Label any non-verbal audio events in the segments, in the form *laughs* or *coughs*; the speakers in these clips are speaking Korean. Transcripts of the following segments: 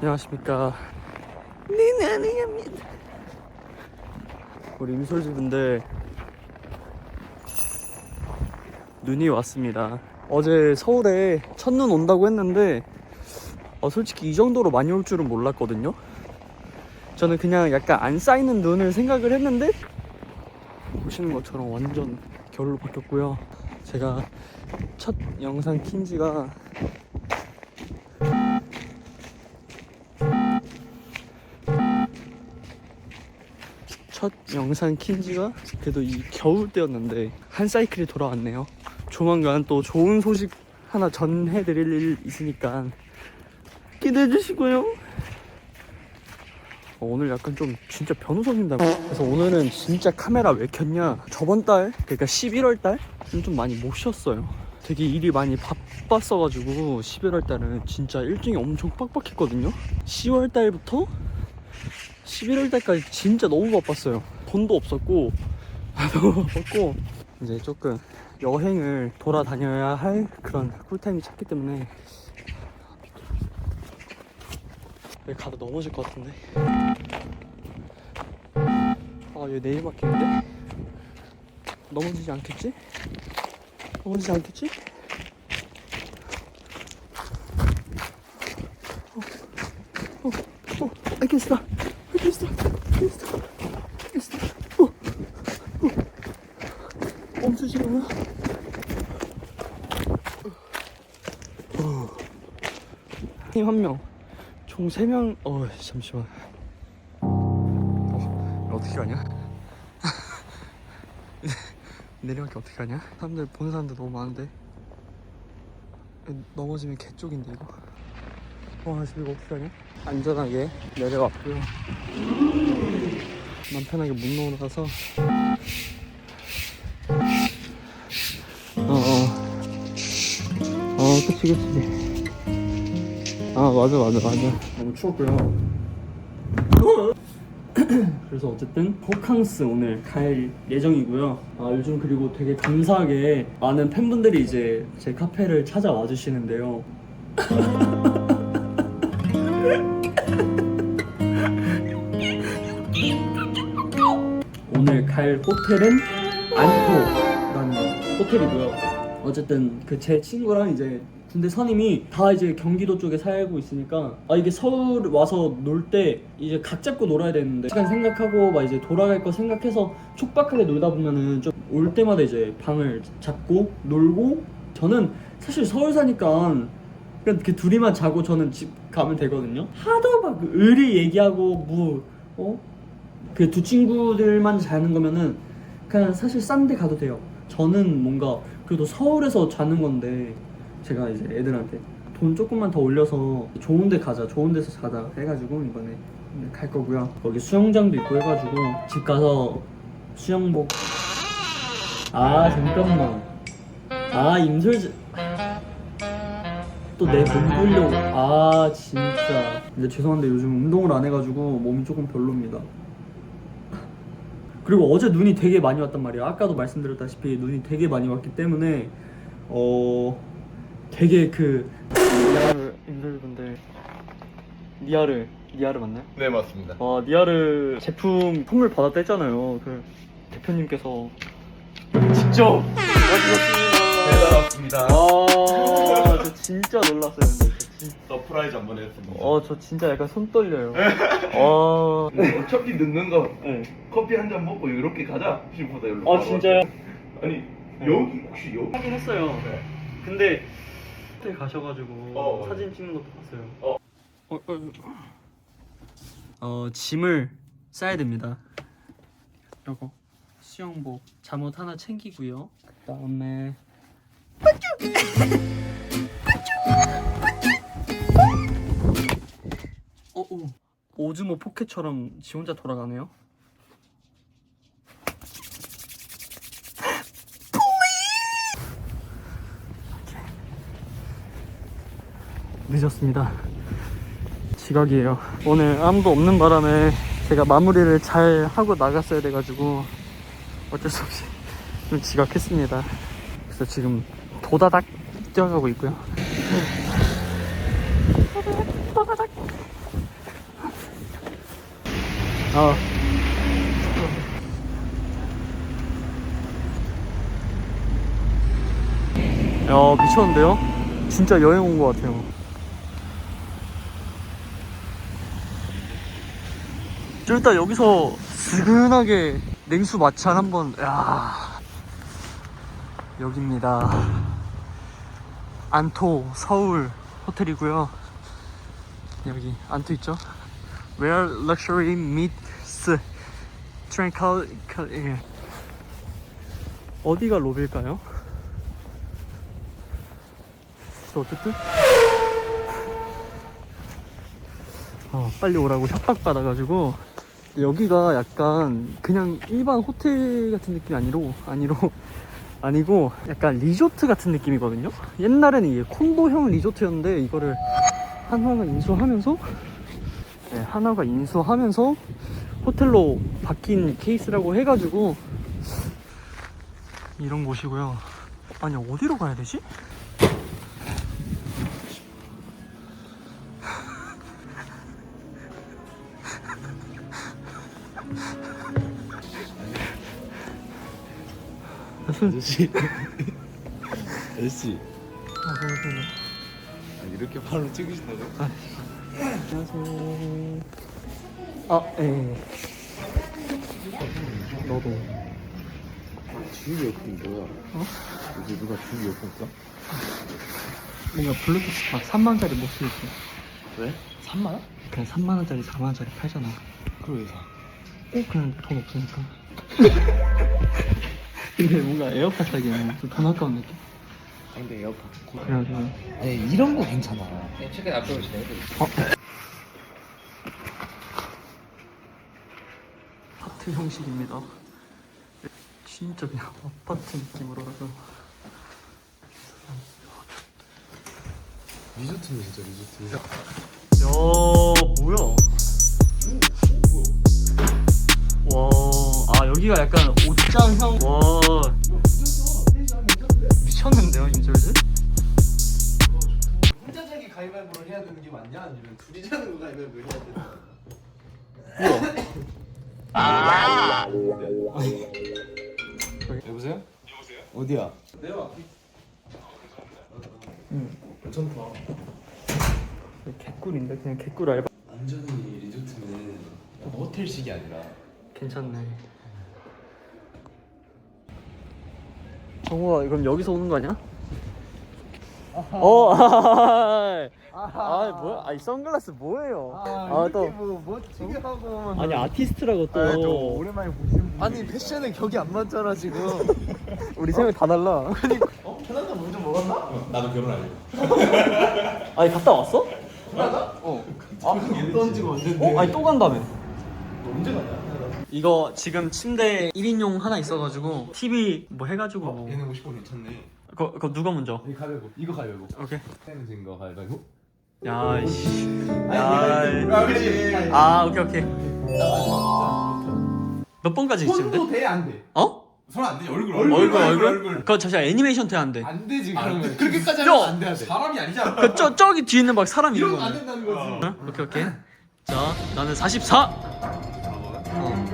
안녕하십니까. 네, 나는입니다. 우리 임솔집인데 눈이 왔습니다. 어제 서울에 첫눈 온다고 했는데 어, 솔직히 이 정도로 많이 올 줄은 몰랐거든요. 저는 그냥 약간 안 쌓이는 눈을 생각을 했는데 보시는 것처럼 완전 겨울로 바뀌었고요. 제가 첫 영상 킨 지가 첫 영상 킨 지가 그래도 이 겨울 때였는데 한 사이클이 돌아왔네요. 조만간 또 좋은 소식 하나 전해드릴 일 있으니까 기대해 주시고요. 어, 오늘 약간 좀 진짜 변호사입니다. 그래서 오늘은 진짜 카메라 왜 켰냐? 저번 달, 그러니까 11월 달은 좀 많이 못 쉬었어요. 되게 일이 많이 바빴어가지고 11월 달은 진짜 일정이 엄청 빡빡했거든요. 10월 달부터 11월 달까지 진짜 너무 바빴어요. 돈도 없었고 너무 *laughs* 바빴고 이제 조금 여행을 돌아다녀야 할 그런 꿀타임이 찾기 때문에 여기 가다 넘어질 것 같은데 아 여기 내리막길인데 넘어지지 않겠지? 넘어지지 않겠지? 어, 어, 알겠어 알겠어 알겠어 어, 어. 멈추지 마팀한 명, 총 세 명. 어, 잠시만. 어, 어떻게 가냐? *laughs* 내려갈게 어떻게 가냐? 사람들 보는 사람들 너무 많은데 넘어지면 개 쪽인데 이거. 와, 지금 이거 어떻게 가냐? 안전하게 내려왔고요. 맘 편하게 못 넘어가서. 어, 그치, 그치. 아 맞아 맞아 맞아 너무 추웠고요 *clears throat* 그래서 어쨌든 호캉스 오늘 갈 예정이고요 아 요즘 그리고 되게 감사하게 많은 팬분들이 이제 제 카페를 찾아와 주시는데요 *laughs* 오늘 갈 호텔은 안토라는 호텔이고요. 어쨌든 그 제 친구랑 이제 군대 선임이 다 이제 경기도 쪽에 살고 있으니까 아 이게 서울 와서 놀 때 이제 각 잡고 놀아야 되는데 시간 생각하고 막 이제 돌아갈 거 생각해서 촉박하게 놀다 보면은 좀 올 때마다 이제 방을 잡고 놀고 저는 사실 서울 사니까 그냥 그 둘이만 자고 저는 집 가면 되거든요. 하도 막 의리 얘기하고 뭐 어? 그 두 친구들만 자는 거면은 그냥 사실 싼 데 가도 돼요. 저는 뭔가 그래도 서울에서 자는 건데 제가 이제 애들한테 돈 조금만 더 올려서 좋은 데 가자, 좋은 데서 자자 해가지고 이번에 갈 거고요. 거기 수영장도 있고 해가지고 집 가서 수영복. 아 잠깐만. 아 임솔지. 또내몸 보려고. 아 진짜. 근데 죄송한데 요즘 운동을 안 해가지고 몸이 조금 별로입니다. 그리고 어제 눈이 되게 많이 왔단 말이야. 아까도 말씀드렸다시피 눈이 되게 많이 왔기 때문에 어 되게 그 니아르 인들분들 니아르 니아르 맞나요? 네 맞습니다. 아 니아르 제품 선물 받았다 했잖아요. 그 대표님께서 직접 와주셨습니다. 왔습니다. 진짜 놀랐어요. 근데 저 진- 서프라이즈 한번 했습니다. 어, 저 진짜 약간 손 떨려요. 아, *laughs* 어차피 늦는 거 네. 커피 한 잔 먹고 이렇게 가자 싶어서 여기로. 아 진짜요? 아니 여기 혹시 여기? 하긴 했어요. 네. 근데 호텔 가셔가지고 어, 사진 찍는 것도 봤어요. 어. 어, 어, 어, 짐을 싸야 됩니다. 요거 수영복, 잠옷 하나 챙기고요. 그다음에 오즈모 포켓처럼 지 혼자 돌아가네요. 늦었습니다. 지각이에요. 오늘 아무도 없는 바람에 제가 마무리를 잘 하고 나갔어야 돼가지고 어쩔 수 없이 좀 지각했습니다. 그래서 지금 도다닥 뛰어가고 있고요. 도다닥, 도다닥. 아. 야 미쳤는데요? 진짜 여행 온 것 같아요. 좀 이따 여기서 스근하게 냉수 마찬 한번 야 여기입니다. 안토 서울 호텔이고요. 여기 안토 있죠? Where luxury meets tranquil 예. 어디가 로비일까요? 어쨌든 어, 빨리 오라고 협박 받아가지고 여기가 약간 그냥 일반 호텔 같은 느낌이 아니로 아니로 아니고 약간 리조트 같은 느낌이거든요. 옛날에는 이게 콘도형 리조트였는데 이거를 한화가 인수하면서 네, 한화가 인수하면서 호텔로 바뀐 케이스라고 해가지고 이런 곳이고요. 아니 어디로 가야 되지? 아저씨 *laughs* 아저씨 아, 그렇구나. 아, 이렇게 바로 찍으신다고? 안녕하세요. 아, 예. 너도. 주위 이어폰 뭐야? 어? 요새 누가 주위 이어폰 써? 뭔가 블루투스 막 3만원짜리 못 쓰겠어. 왜? 3만 원? 그냥 3만원짜리, 4만원짜리 팔잖아. 그걸 왜 사? 꼭 그냥 돈 없으니까. *laughs* 근데 뭔가 에어팟 사기에는 좀 돈 아까운 느낌. 아, 근데 에어팟 좋고 그래가지고. 아니 이런 거 괜찮아 최근 앞으로 진행해 어? 아파트 형식입니다. 진짜 그냥 아파트 느낌으로 해서. 리조트네 진짜 리조트 야 뭐야? 와, 아 여기가 약간 옷장형. 와, 미쳤는데요, 임철지? 혼자 자기 가위바위보를 해야 되는 게 맞냐? 아니면 둘이 자는 거 가위바위보 해야 되나? 여보세요? 여보세요? 어디야? 내가 응. 괜찮다. 개꿀인데 그냥 개꿀 알바. 완전히 리조트는 호텔식이 아니라 괜찮네. 정우야, 그럼 여기서 오는 거 아니야? 어, 아, 아, 뭐야? 아, 이 선글라스 뭐예요? 아, 또 뭐 멋지게 하고 아니 아티스트라고 또 오랜만에 보시는 분 아니 패션은 격이 안 맞잖아 지금 *laughs* 우리 생각 다 달라. 어? 편한다 물좀 먹었나? 나도 결혼 안 해. *laughs* 아니 갔다 왔어? 어. 아, 던지고 왔는데. 어? 아니 또 간다며. 언제 가냐? 이거 지금 침대 1인용 하나 있어가지고 TV 뭐 해가지고 뭐. 얘는 50원 괜찮네. 그거, 그거 누가 먼저? 이 가위바위보. 이거 가위바위보. 오케이. 해는 진거 가위바위보. 야, 씨. 아, 야, 그렇지. 아, 오케이 오케이. 몇 번까지 있는데? 손도 돼, 안 돼? 어? 손 안 돼. 얼굴 얼굴 얼굴? 그거 잠시만 애니메이션 돼야 안 돼. 안 되지, 안 그러면. 돼. 그렇게까지 야! 하면 안 돼, 안 돼. 사람이 아니잖아. 그 저, 저기 뒤에 있는 막 사람 있는 이러면 안 거야. 된다는 거지. 어? 오케이 오케이. 자, 나는 44. 어.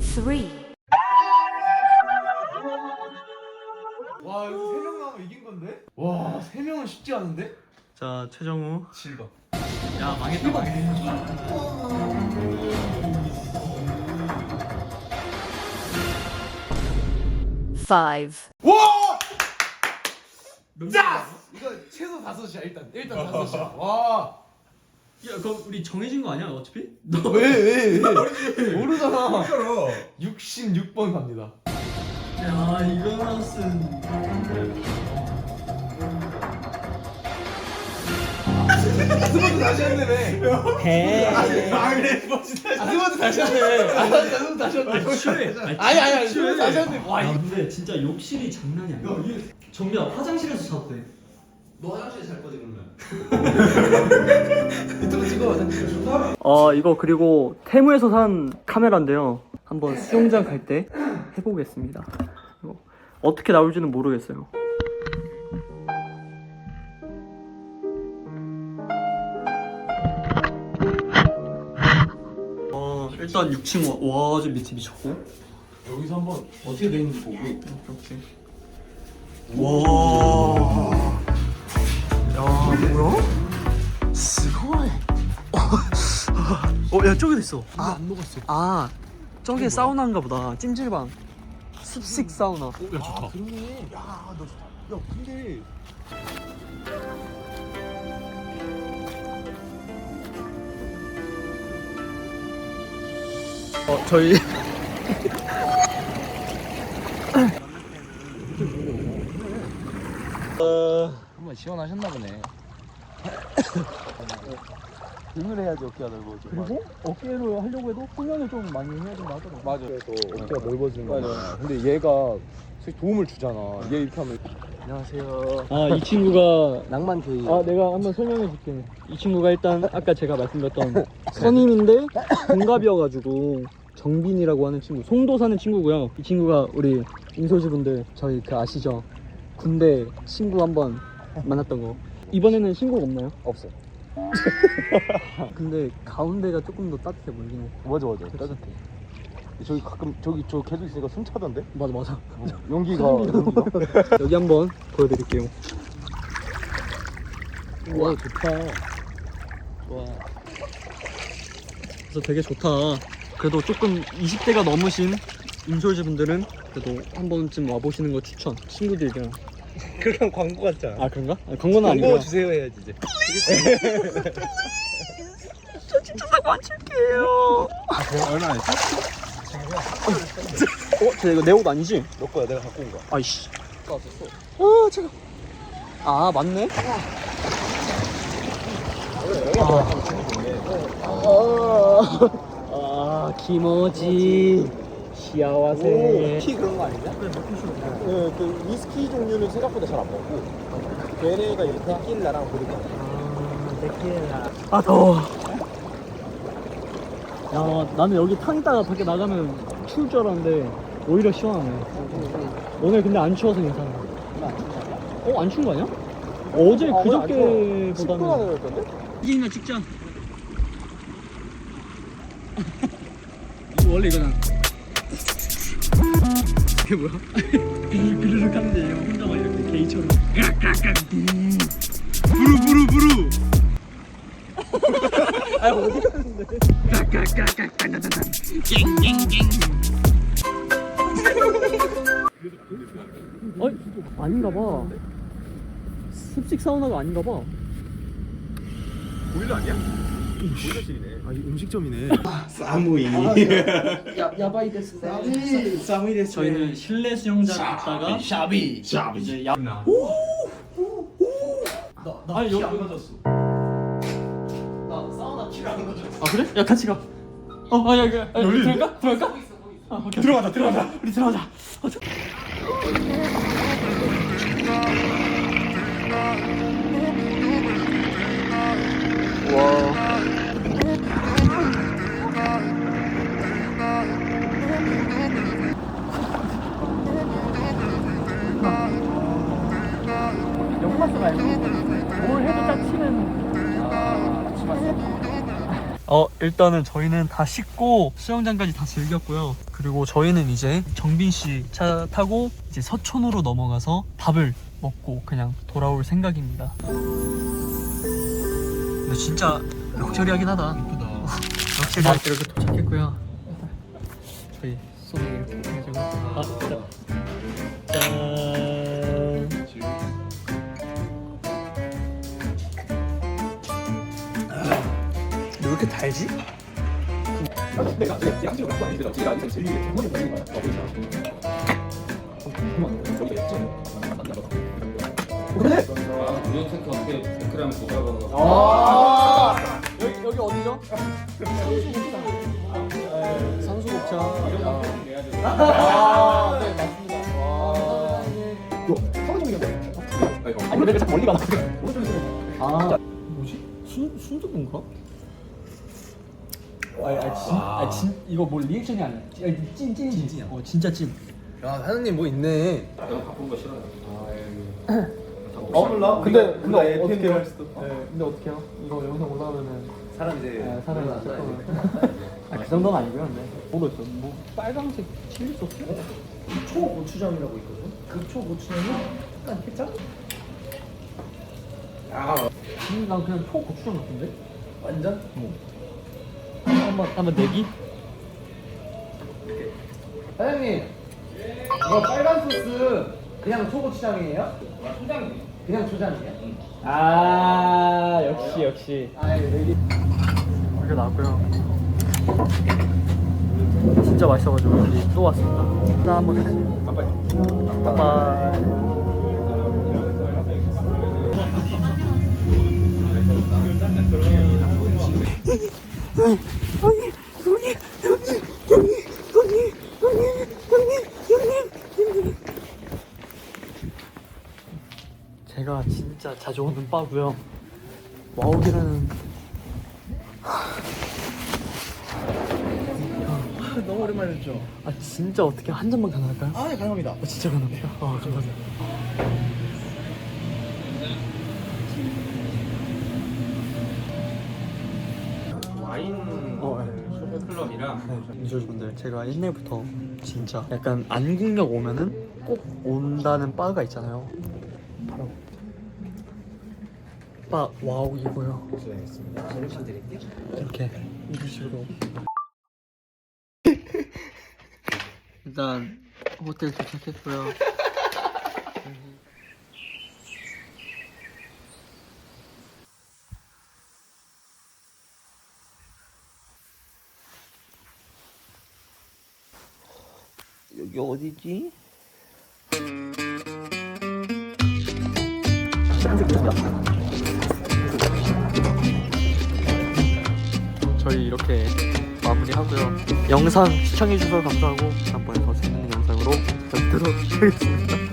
three, 와, 여기 세명 나오면 이긴 건데? 와, 세 명은 쉽지 않은데? 자, 최정우. 7번. 야, 망했다. 망했다. five, 와! 자! 이거 최소 다섯이야, 일단. 일단 다섯이야. *laughs* 와. 야, 그럼 우리 정해진 거 아니야, 어차피? 너 왜, 왜, *laughs* 왜? 모르잖아. 66번 갑니다. 야, 이거는 스번도 다시 한다며. 해. 아, 그래, 스번도 아, 스번도 다시 한대. 아, 스번도 다시 한대. 취해. 아니, 아니, 아니, 스번도 다시 한대. 와, 야, 이거. 근데 진짜 욕실이 장난이 아니야. 정민아, 화장실에서 자도 돼. 너 화장실 잘 거지 그러면? *laughs* 유튜브 찍어. 화장실에 어, 이거 그리고 테무에서 산 카메라인데요. 한번 네. 수영장 갈 때 해보겠습니다. 이거 어떻게 나올지는 모르겠어요. 어, 일단 6층 와좀 밑에 미쳤고. 여기서 한번 어떻게 되는지 보고. 어, 이렇게 와. 야, 뭐야? 스고이. 어, 야, 저기도 있어. 아, 안 녹았어 아, 저게 사우나인가 보다. 찜질방. 습식 사우나. 야 좋다 그러네 야 너 좋다 야 근데 어, 저희 한번 시원하셨나 보네. *coughs* 등을 해야지 어깨가 넓어져 그리고 어깨로 하려고 해도 훈련을 좀 많이 해야 된다 하더라고. 맞아. 그래서 어깨가 넓어지는 거야 근데 얘가 사실 도움을 주잖아. 얘 이렇게 하면 안녕하세요. 아, 이 친구가 *laughs* 낭만 게이 아, 내가 한번 설명해 줄게. 이 친구가 일단 아까 제가 말씀드렸던 *laughs* 선임인데 동갑이어가지고 정빈이라고 하는 친구, 송도 사는 친구고요. 이 친구가 우리 인솔지 분들 저희 그 아시죠? 군대 친구 한번 만났던 거. 이번에는 신곡 없나요? 없어 *laughs* 근데 가운데가 조금 더 따뜻해 보이긴 해. 맞아 맞아 따뜻해 저기 가끔 저기 저 계속 있으니까 숨 차던데 맞아 맞아. 용기가 용기가 *laughs* 여기 한번 보여드릴게요. 와 좋다 좋아 그래서 되게 좋다. 그래도 조금 20대가 넘으신 인솔지 분들은 그래도 한 번쯤 와보시는 거 추천. 친구들이랑. *laughs* 그럼 광고 같잖아 아 그런가? 아, 광고는 아니고요. 주세요 해야지 이제 저 진짜 사고 안 칠게요. 얼마 안 했어? 어? 쟤 이거 내 옷 아니지? 너 거야 내가 갖고 온 거야 아이씨. 아 제가. 아 맞네. 아, 아 기모지 시아와세. 티 그런 거 아니냐? 그, 그 위스키 종류는 생각보다 잘 안 먹고 걔네가 이렇게 테킬라랑 보드카 아 더워. 야 나는 여기 탕 있다가 밖에 나가면 추울 줄 알았는데 오히려 시원하네. 오늘 근데 안 추워서 괜찮아. 어 안 추운 거 아니야? 어제 그저께보다는 10분 안에 그랬던데? 이기나 찍자. 원래 이거는 이게 뭐야? 비르 비르륵 하는데 얘 혼자 막 이렇게 게이처럼 깍깍깍 부루 부루 부루. 아 어디 가는데? 갱갱갱. 어 아닌가 봐. 습식 사우나가 아닌가 봐. 보일러 아니야? 보일러실이네 아 음식점이네 야, 야바이 데스. 싸미 데스. 저희는 실내 수영장 갔다가 샤비 샤비 이제 야. 오! 나, 나 아니, 여기 안 가졌어. 나 사우나 키를 안 가져 아 그래? 야 같이 가. 어, 아, 야, 야, 야, 들어갈까? 들어갈까? 아, 오케이. 들어가자, 들어가자. 우리 들어가자. 어, 저... 어 일단은 저희는 다 씻고 수영장까지 다 즐겼고요. 그리고 저희는 이제 정빈 씨 차 타고 이제 서촌으로 넘어가서 밥을 먹고 그냥 돌아올 생각입니다. 근데 진짜 럭셔리하긴 하다. 예쁘다 럭셔리 이렇게 도착했고요. 저희 손을 이렇게 해가지고 아 짠. 이렇게 달지? 아 여기 여기 어디죠? 상수곡차. 아, 네 맞습니다. 와. 아니 왜 자꾸 멀리 가나? 아 뭐지? 순 순두부인가? 아니, 아니, 진, 아, 진, 이거 뭐 리액션이 아니야. 찐, 찐, 찐이지. 찐이야. 어, 진짜 찐. 야 사장님 뭐 있네 어 몰라 근데 근데 우리가 어떻게 해요? 할 수도. 네, 근데 어떻게 해요? 이거 영상 올라오면은 사람 이제 아, 사람이 *laughs* 아, 그 정도는 아니고요. 네. 뭐가 있어? 뭐 빨강색 칠리 소스? 초고추장이라고 있거든. 그 초 고추장이 약간 케찹? 아 음, 난 그냥 초 고추장 같은데? 완전? 한번 한번 내기? 사장님 이거 빨간 소스 그냥 초고추장이에요? 초장이에요. 그냥 초장이에요? 아 역시 역시. 아 여기 이렇게 나왔고요. 진짜 맛있어가지고 여기 또 왔습니다. 나 한번 같이. 빠빠이. 제가 진짜 자주 오는 바고요. 와우기라는 너무 오랜만에 듣죠? 아 진짜 어떻게 한 잔만 가능할까요? 아 네, 가능합니다. 아, 진짜 가능해요? 아 감사합니다 쇼핑클럽이랑 유저분들 제가 옛날부터 진짜 약간 안국역 오면은 꼭 온다는 바가 있잖아요. 바로 바 와우이고요. 드릴게요. 이렇게 이런 식으로. *laughs* 일단 호텔 도착했고요 여기 어디지? 저희 이렇게 마무리하고요 영상 시청해주셔서 감사하고 다음번에 더 재밌는 영상으로 뵙도록 하겠습니다